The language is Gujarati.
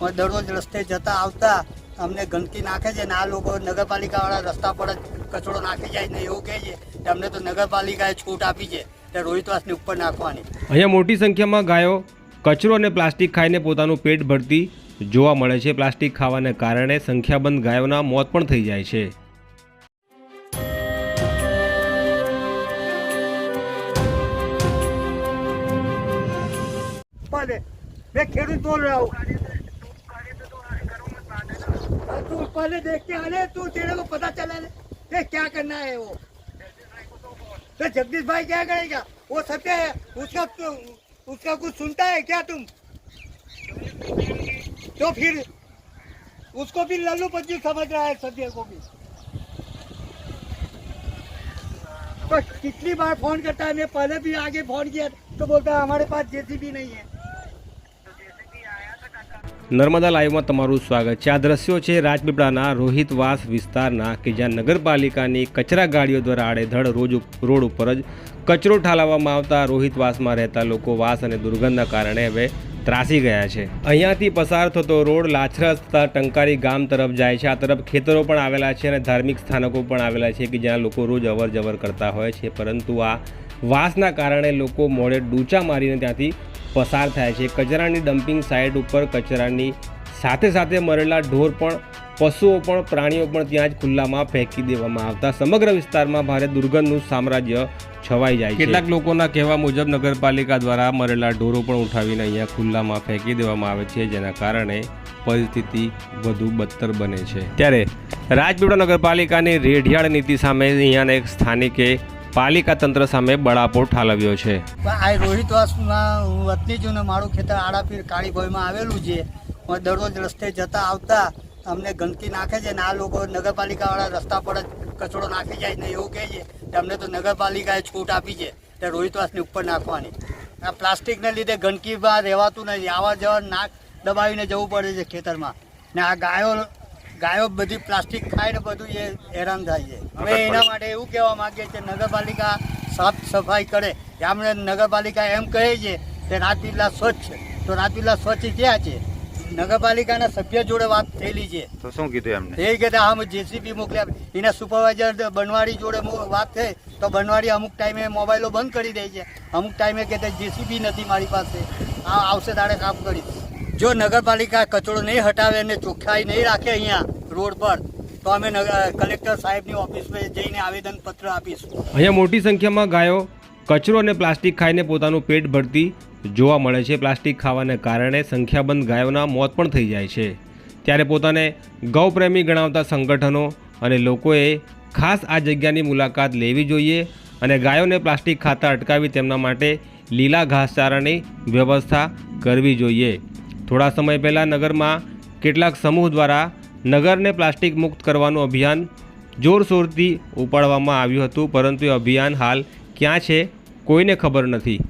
પણ દરરોજ રસ્તે જતા આવતા અમને ગંદકી નાખે છે ને આ લોકો નગરપાલિકાવાળા રસ્તા પર જ કચરો નાખી જાય ને એવું કહે છે કે અમને તો નગરપાલિકાએ છૂટ આપી છે તે રોહિતવાસની ઉપર નાખવાની. અહીંયા મોટી સંખ્યામાં ગાયો કચરો અને પ્લાસ્ટિક ખાઈને પોતાનું પેટ ભરતી જોવા મળે છે. પ્લાસ્ટિક ખાવાને કારણે સંખ્યાબંધ ગાયોના મોત પણ થઈ જાય છે. મેં ખેડૂતો तू पहले देख के आने तू तेरे को पता चला ले क्या करना है वो। तो जगदीश भाई क्या करेगा? वो सत्य है उसका तो, उसका कुछ सुनता है क्या तुम? तो फिर उसको भी लल्लू पच्चू समझ रहा है सत्य को भी। तो कितनी बार फ़ोन करता है मैं पहले भी आगे फ़ोन किया तो बोलता है हमारे पास जेसीबी नहीं है। નર્મદા લાઈવમાં તમારું સ્વાગત છે. આ દ્રશ્યો છે રાજપીપળાના રોહિતવાસ વિસ્તારના કે જ્યાં નગરપાલિકાની કચરા ગાડીઓ દ્વારા આડેધડ રોજ રોડ ઉપર જ કચરો ઠાલવવામાં આવતા રોહિતવાસમાં રહેતા લોકો વાસ અને દુર્ગંધના કારણે હવે ત્રાસી ગયા છે. અહીંયાથી પસાર થતો રોડ લાછરસ થતા ટંકારી ગામ તરફ જાય છે. આ તરફ ખેતરો પણ આવેલા છે અને ધાર્મિક સ્થાનકો પણ આવેલા છે કે જ્યાં લોકો રોજ અવર જવર કરતા હોય છે. પરંતુ આ વાસના કારણે લોકો મોડે ડૂચા મારીને ત્યાંથી પસાર થાય છે. કચરાની ડમ્પિંગ સાઇટ ઉપર કચરાની સાથે સાથે મરેલા ઢોર પણ પશુઓ પણ પ્રાણીઓ પણ ત્યાં જ ખુલ્લામાં ફેંકી દેવામાં આવતા. સમગ્ર વિસ્તારમાં ભારે દુર્ગંધનું સામ્રાજ્ય છવાઈ જાય છે. કેટલાક લોકોના કહેવા મુજબ નગરપાલિકા દ્વારા મરેલા ઢોરો પણ ઉઠાવીને અહીંયા ખુલ્લામાં ફેંકી દેવામાં આવે છે જેના કારણે પરિસ્થિતિ વધુ બદતર બને છે. ત્યારે રાજપીપળા નગરપાલિકાની રેઢિયાળ નીતિ સામે અહીંયાના એક સ્થાનિકે પાલિકા તંત્ર સામે બળાપો ઠાલવ્યો છે. આ રોહિતવાસમાં હું વતની છું ને મારું ખેતર આડાપીર કાળીભાઈમાં આવેલું છે. દરરોજ રસ્તે જતા આવતા અમને ગંદકી નાખે છે ને આ લોકો નગરપાલિકાવાળા રસ્તા પર જ કચરો નાખી જાય ને એવું કહે છે અમને તો નગરપાલિકાએ છૂટ આપી છે તે રોહિતવાસની ઉપર નાખવાની. આ પ્લાસ્ટિકને લીધે ગંદકીમાં રહેવાતું નથી. આવા જવા નાક દબાવીને જવું પડે છે ખેતરમાં. ને આ ગાયો ગાયો બધી પ્લાસ્ટિક ખાય ને બધું એ હેરાન થાય છે. હવે એના માટે એવું કહેવા માંગીએ છીએ નગરપાલિકા સાફ સફાઈ કરે. આપણે નગરપાલિકા એમ કહે છે કે રાજપીપળા સ્વચ્છ છે. તો રાજપીપળા સ્વચ્છ ક્યાં છે? નગરપાલિકાના સભ્ય જોડે વાત થયેલી છે. તો શું કીધું એમને? એ કહેતા હા અમે જેસીબી મોકલ્યા. એના સુપરવાઇઝર બનવાડી જોડે વાત થઈ તો બનવાડી અમુક ટાઈમે મોબાઈલો બંધ કરી દે છે. અમુક ટાઈમે કહેતા જેસીબી નથી મારી પાસે. આ આવશે તારે કામ કરીશ જો નગરપાલિકા કચરો નહીં હટાવે અને ચોખ્ખાઈ નહીં રાખે અહીંયા રોડ પર, તો અમે કલેક્ટર સાહેબની ઓફિસમાં જઈને આવેદનપત્ર આપીશું. અહીંયા મોટી સંખ્યામાં ગાયો, કચરો અને પ્લાસ્ટિક ખાઈને પોતાનું પેટ ભરતી જોવા મળે છે. પ્લાસ્ટિક ખાવાને કારણે સંખ્યાબંધ ગાયોના મોત પણ થઈ જાય છે. ત્યારે પોતાને ગૌપ્રેમી ગણાવતા સંગઠનો અને લોકોએ ખાસ આ જગ્યાની મુલાકાત લેવી જોઈએ અને ગાયોને પ્લાસ્ટિક ખાતા અટકાવી તેમના માટે લીલા ઘાસચારાની વ્યવસ્થા કરવી જોઈએ. થોડા સમય પહેલાં નગરમાં કેટલાક સમૂહ દ્વારા નગરને પ્લાસ્ટિક મુક્ત કરવાનું અભિયાન જોરશોરથી ઉપાડવામાં આવ્યું હતું, પરંતુ એ અભિયાન હાલ ક્યાં છે કોઈને ખબર નથી.